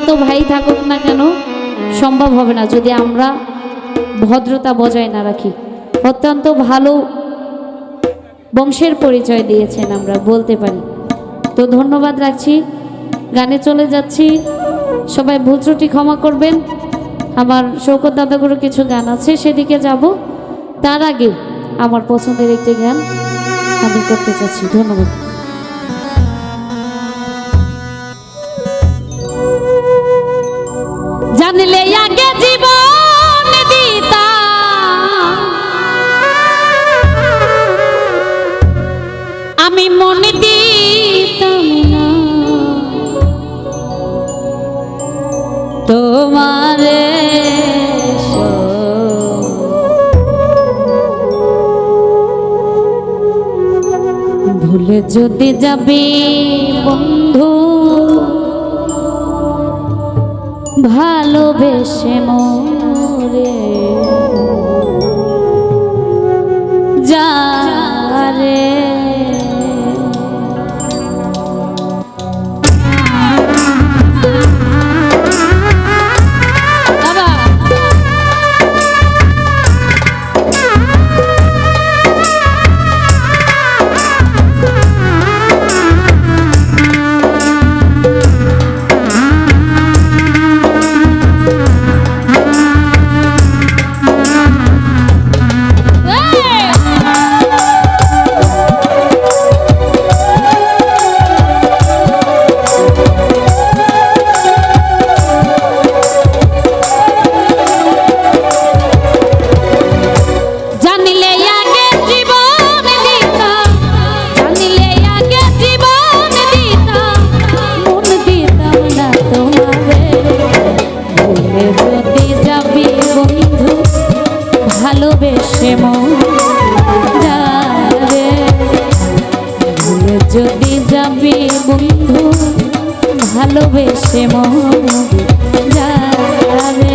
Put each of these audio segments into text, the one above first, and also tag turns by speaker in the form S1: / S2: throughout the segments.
S1: যত ভাই থাকুক না কেন, সম্ভব হবে না যদি আমরা ভদ্রতা বজায় না রাখি। অত্যন্ত ভালো বংশের পরিচয় দিয়েছেন আমরা, বলতে পারি। তো ধন্যবাদ রাখছি। গানে চলে যাচ্ছি। সবাই ভুল ত্রুটি ক্ষমা করবেন। আমার শৌকত দাদাগুলো কিছু গান আছে, সেদিকে যাব। তার আগে আমার পছন্দের একটি গান আমি করতে চাচ্ছি। ধন্যবাদ। জানলে আগে জীবন দিতা। আমি মন দিতাম তোমারে ভুলে যদি যাবি বন্ধু ভালোবেসে মরে। যা যাবি বন্ধু ভালোবেসে মন যাবে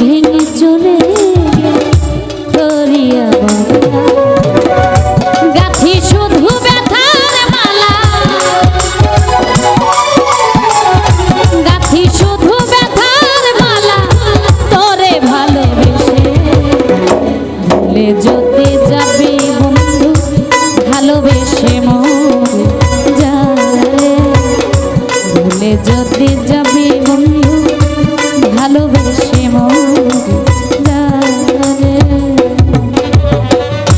S1: ভেঙে চলে করিয়া গাথি শুধু ব্যথার মালা। গাথি শুধু ব্যথার মালা। তোরে ভালোবেসে ভুলে